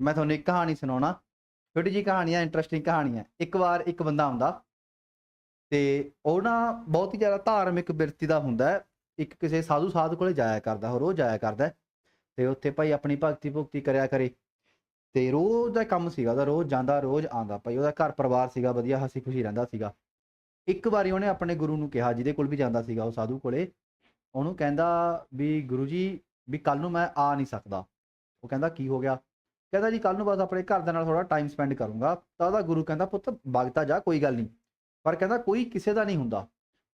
ਮੈਂ ਤੁਹਾਨੂੰ ਇੱਕ ਕਹਾਣੀ ਸੁਣਾਉਣਾ। ਛੋਟੀ ਜੀ ਕਹਾਣੀ ਹੈ ਇੰਟਰਸਟਿੰਗ ਕਹਾਣੀ ਹੈ ਇੱਕ ਵਾਰ ਇੱਕ ਬੰਦਾ ਆਉਂਦਾ ਤੇ ਉਹ ਨਾ ਬਹੁਤ ਹੀ ਜ਼ਿਆਦਾ ਧਾਰਮਿਕ ਬਿਰਤੀ ਦਾ ਹੁੰਦਾ ਇੱਕ ਕਿਸੇ ਸਾਧੂ ਸਾਧ ਕੋਲੇ ਜਾਇਆ ਕਰਦਾ ਉਹ ਰੋਜ਼ ਜਾਇਆ ਕਰਦਾ ਹੈ, ਤੇ ਉੱਥੇ ਭਾਈ ਆਪਣੀ ਭਗਤੀ ਭੁਗਤੀ ਕਰਿਆ ਕਰੇ ਤੇ ਰੋਜ਼ ਦਾ ਕੰਮ ਸੀਗਾ ਉਹਦਾ ਰੋਜ਼ ਜਾਂਦਾ ਰੋਜ਼ ਆਉਂਦਾ ਭਾਈ। ਉਹਦਾ ਘਰ ਪਰਿਵਾਰ ਸੀਗਾ ਵਧੀਆ ਹਸੀ ਖੁਸ਼ੀ ਰਹਿੰਦਾ ਸੀਗਾ। ਇੱਕ ਵਾਰੀ ਉਹਨੇ ਆਪਣੇ ਗੁਰੂ ਨੂੰ ਕਿਹਾ ਜਿਹਦੇ ਕੋਲ ਵੀ ਜਾਂਦਾ ਸੀਗਾ ਉਹ ਸਾਧੂ ਕੋਲੇ ਉਹਨੂੰ ਕਹਿੰਦਾ ਵੀ ਗੁਰੂ ਜੀ ਵੀ ਕੱਲ ਨੂੰ ਮੈਂ ਆ ਨਹੀਂ ਸਕਦਾ। ਉਹ ਕਹਿੰਦਾ ਕੀ ਹੋ ਗਿਆ? ਕਹਿੰਦਾ ਜੀ ਕੱਲ ਨੂੰ ਬਸ ਆਪਣੇ ਘਰ ਦੇ ਨਾਲ ਥੋੜਾ ਟਾਈਮ ਸਪੈਂਡ ਕਰੂੰਗਾ। ਤਾਂ ਉਹਦਾ ਗੁਰੂ ਕਹਿੰਦਾ, ਪੁੱਤ ਵਗਤਾ ਜਾ, ਕੋਈ ਗੱਲ ਨਹੀਂ। ਪਰ ਕਹਿੰਦਾ, ਕੋਈ ਕਿਸੇ ਦਾ ਨਹੀਂ ਹੁੰਦਾ।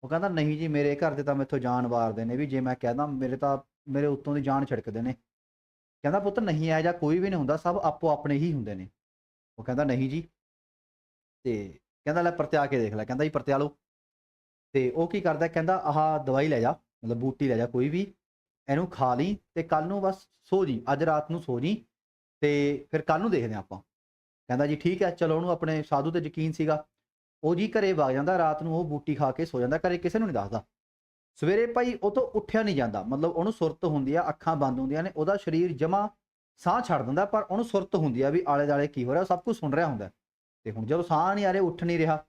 ਉਹ ਕਹਿੰਦਾ, ਨਹੀਂ ਜੀ, ਮੇਰੇ ਘਰ ਦੇ ਤਾਂ ਮੈਥੋਂ ਜਾਨ ਵਾਰਦੇ ਨੇ ਵੀ, ਜੇ ਮੈਂ ਕਹਿੰਦਾ, ਮੇਰੇ ਤਾਂ, ਮੇਰੇ ਉੱਤੋਂ ਦੀ ਜਾਨ ਛਿੜਕਦੇ ਨੇ। ਕਹਿੰਦਾ, ਪੁੱਤ, ਨਹੀਂ ਆ ਜਾਂ ਕੋਈ ਵੀ ਨਹੀਂ ਹੁੰਦਾ, ਸਭ ਆਪੋ ਆਪਣੇ ਹੀ ਹੁੰਦੇ ਨੇ। ਉਹ ਕਹਿੰਦਾ, ਨਹੀਂ ਜੀ। ਤੇ ਕਹਿੰਦਾ, ਲੈ, ਪਰਤਿਆ ਕੇ ਦੇਖ ਲੈ। ਕਹਿੰਦਾ ਜੀ, ਪਰਤਿਆ ਲਓ। ਤੇ ਉਹ ਕੀ ਕਰਦਾ, ਕਹਿੰਦਾ, ਆਹ ਦਵਾਈ ਲੈ ਜਾ, ਮਤਲਬ ਬੂਟੀ ਲੈ ਜਾ ਕੋਈ ਵੀ, ਇਹਨੂੰ ਖਾ ਲਈ ਤੇ ਕੱਲ ਨੂੰ ਬਸ ਸੋ ਜੀ, ਅੱਜ ਰਾਤ ਨੂੰ ਸੋ ਜੀ। ਤੇ ਫਿਰ ਕੱਲ ਨੂੰ ਦੇਖਦੇ ਹਾਂ ਆਪਾਂ। ਕਹਿੰਦਾ ਜੀ, ਠੀਕ ਹੈ, ਚਲੋ ਉਹਨੂੰ ਆਪਣੇ ਸਾਧੂ ਤੇ ਯਕੀਨ ਸੀਗਾ। ਉਹ ਜੀ ਘਰੇ ਵਗ ਜਾਂਦਾ, ਰਾਤ ਨੂੰ ਉਹ ਬੂਟੀ ਖਾ ਕੇ ਸੋ ਜਾਂਦਾ, ਘਰੇ ਕਿਸੇ ਨੂੰ ਨਹੀਂ ਦੱਸਦਾ। ਸਵੇਰੇ ਭਾਈ ਉਹ ਤੋਂ ਉੱਠਿਆ ਨਹੀਂ ਜਾਂਦਾ, ਮਤਲਬ ਉਹਨੂੰ ਸੁਰਤ ਹੁੰਦੀ ਆ, ਅੱਖਾਂ ਬੰਦ ਹੁੰਦੀਆਂ ਨੇ, ਉਹਦਾ ਸਰੀਰ ਜਮਾ ਸਾਹ ਛੱਡ ਦਿੰਦਾ, ਪਰ ਉਹਨੂੰ ਸੁਰਤ ਹੁੰਦੀ ਆ ਵੀ ਆਲੇ ਦਾਲੇ ਕੀ ਹੋ ਰਿਹਾ ਸਭ ਕੁਝ ਸੁਣ ਰਿਹਾ ਹੁੰਦਾ। ਤੇ ਹੁਣ ਜਦੋਂ ਸਾਹ ਨਹੀਂ ਆ ਰਿਹਾ, ਉੱਠ ਨਹੀਂ ਰਿਹਾ,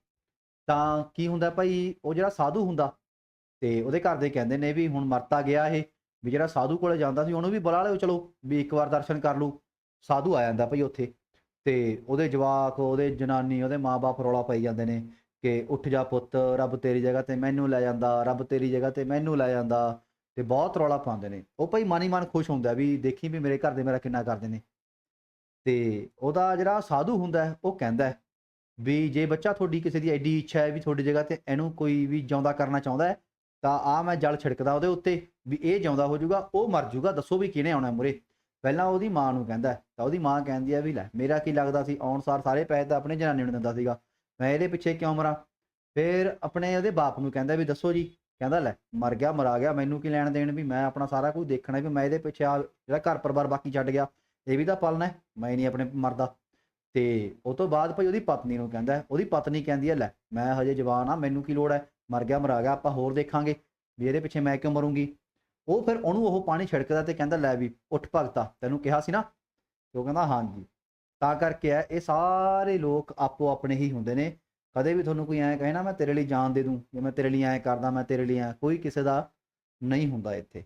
ਤਾਂ ਕੀ ਹੁੰਦਾ ਭਾਈ, ਉਹ ਜਿਹੜਾ ਸਾਧੂ ਹੁੰਦਾ, ਤੇ ਉਹਦੇ ਘਰ ਦੇ ਕਹਿੰਦੇ ਨੇ ਵੀ ਹੁਣ ਮਰਤਾ ਗਿਆ ਇਹ, ਵੀ ਜਿਹੜਾ ਸਾਧੂ ਕੋਲੇ ਜਾਂਦਾ ਸੀ, ਉਹਨੂੰ ਵੀ ਬੁਲਾ ਲਿਓ, ਚਲੋ, ਵੀ ਇੱਕ ਵਾਰ ਦਰਸ਼ਨ ਕਰ ਲੂ ਸਾਧੂ ਆ ਜਾਂਦਾ ਭਾਈ ਉੱਥੇ। ਤੇ ਉਹਦੇ ਜਵਾਕ, ਉਹਦੇ ਜਨਾਨੀ, ਉਹਦੇ ਮਾਪੇ ਰੌਲਾ ਪਾਈ ਜਾਂਦੇ ਨੇ ਕਿ ਉੱਠ ਜਾ ਪੁੱਤ, ਰੱਬ ਤੇਰੀ ਜਗ੍ਹਾ ਤੇ ਮੈਨੂੰ ਲੈ ਜਾਂਦਾ, ਰੱਬ ਤੇਰੀ ਜਗ੍ਹਾ ਤੇ ਮੈਨੂੰ ਲੈ ਜਾਂਦਾ। ਤੇ ਬਹੁਤ ਰੌਲਾ ਪਾਉਂਦੇ ਨੇ। ਉਹ ਭਾਈ ਮਨ ਹੀ ਮਨ ਖੁਸ਼ ਹੁੰਦਾ ਵੀ ਦੇਖੀ ਵੀ ਮੇਰੇ ਘਰ ਦੇ ਮੇਰਾ ਕਿੰਨਾ ਕਰਦੇ ਨੇ। ਤੇ ਉਹਦਾ ਜਿਹੜਾ ਸਾਧੂ ਹੁੰਦਾ ਉਹ ਕਹਿੰਦਾ ਵੀ ਜੇ ਬੱਚਾ ਤੁਹਾਡੀ ਕਿਸੇ ਦੀ ਐਡੀ ਇੱਛਾ ਹੈ ਵੀ ਤੁਹਾਡੀ ਜਗ੍ਹਾ ਤੇ ਇਹਨੂੰ ਕੋਈ ਵੀ ਜਿਉਂਦਾ ਕਰਨਾ ਚਾਹੁੰਦਾ ਹੈ, ਤਾਂ ਆ ਮੈਂ ਜਲ ਛਿੜਕਦਾ ਉਹਦੇ ਉੱਤੇ ਵੀ ਇਹ ਜਿਉਂਦਾ ਹੋ ਜਾਊਗਾ, ਉਹ ਮਰ ਜਾਊਗਾ, ਦੱਸੋ ਵੀ ਕਿਹਨੇ ਆਉਣਾ ਮੁਰੇ। ਪਹਿਲਾਂ ਉਹਦੀ ਮਾਂ ਨੂੰ ਕਹਿੰਦਾ ਤਾਂ ਉਹਦੀ ਮਾਂ ਕਹਿੰਦੀ ਹੈ ਵੀ ਲੈ, ਮੇਰਾ ਕੀ ਲੱਗਦਾ ਸੀ, ਆਉਣ ਸਾਰ ਸਾਰੇ ਪੈਸੇ ਤਾਂ ਆਪਣੇ ਜਨਾਨੀ ਨੂੰ ਦਿੰਦਾ ਸੀਗਾ। ਮੈਂ ਇਹਦੇ ਪਿੱਛੇ ਕਿਉਂ ਮਰਾਂ? ਫਿਰ ਆਪਣੇ ਉਹਦੇ ਬਾਪ ਨੂੰ ਕਹਿੰਦਾ ਵੀ ਦੱਸੋ ਜੀ, ਕਹਿੰਦਾ ਲੈ, ਮਰ ਗਿਆ, ਮਰਾ ਗਿਆ, ਮੈਨੂੰ ਕੀ ਲੈਣ ਦੇਣ ਵੀ, ਮੈਂ ਆਪਣਾ ਸਾਰਾ ਕੁਝ ਦੇਖਣਾ ਵੀ, ਮੈਂ ਇਹਦੇ ਪਿੱਛੇ ਆ, ਜਿਹੜਾ ਘਰ ਪਰਿਵਾਰ ਬਾਕੀ ਛੱਡ ਗਿਆ, ਇਹ ਵੀ ਤਾਂ ਪਾਲਣਾ ਹੈ, ਮੈਂ ਨਹੀਂ ਆਪਣੇ ਮਰਦਾ। ਤੇ ਉਹ ਤੋਂ ਬਾਅਦ ਭਾਈ ਉਹਦੀ ਪਤਨੀ ਨੂੰ ਕਹਿੰਦਾ ਉਹਦੀ ਪਤਨੀ ਕਹਿੰਦੀ ਹੈ, ਲੈ, ਮੈਂ ਹਜੇ ਜਵਾਨ ਆ ਮੈਨੂੰ ਕੀ ਲੋੜ ਹੈ? ਮਰ ਗਿਆ, ਮਰਾ ਗਿਆ, ਆਪਾਂ ਹੋਰ ਦੇਖਾਂਗੇ, ਵੀ ਇਹਦੇ ਪਿੱਛੇ ਮੈਂ ਕਿਉਂ ਮਰੂੰਗੀ? ਉਹ ਫਿਰ ਉਹਨੂੰ ਉਹ ਪਾਣੀ ਛਿੜਕਦਾ ਤੇ ਕਹਿੰਦਾ, ਲੈ ਵੀ, ਉੱਠ ਭਗਤਾ। ਤੈਨੂੰ ਕਿਹਾ ਸੀ ਨਾ? ਤੇ ਉਹ ਕਹਿੰਦਾ, ਹਾਂਜੀ। ਤਾਂ ਕਰਕੇ ਹੈ ਇਹ ਸਾਰੇ ਲੋਕ ਆਪੋ ਆਪਣੇ ਹੀ ਹੁੰਦੇ ਨੇ। ਕਦੇ ਵੀ ਤੁਹਾਨੂੰ ਕੋਈ ਐਂ ਕਹੇ ਨਾ, ਮੈਂ ਤੇਰੇ ਲਈ ਜਾਨ ਦੇ ਦੂੰ, ਜਾਂ ਮੈਂ ਤੇਰੇ ਲਈ ਐਂ ਕਰਦਾ, ਮੈਂ ਤੇਰੇ ਲਈ ਐਂ, ਕੋਈ ਕਿਸੇ ਦਾ ਨਹੀਂ ਹੁੰਦਾ ਇੱਥੇ।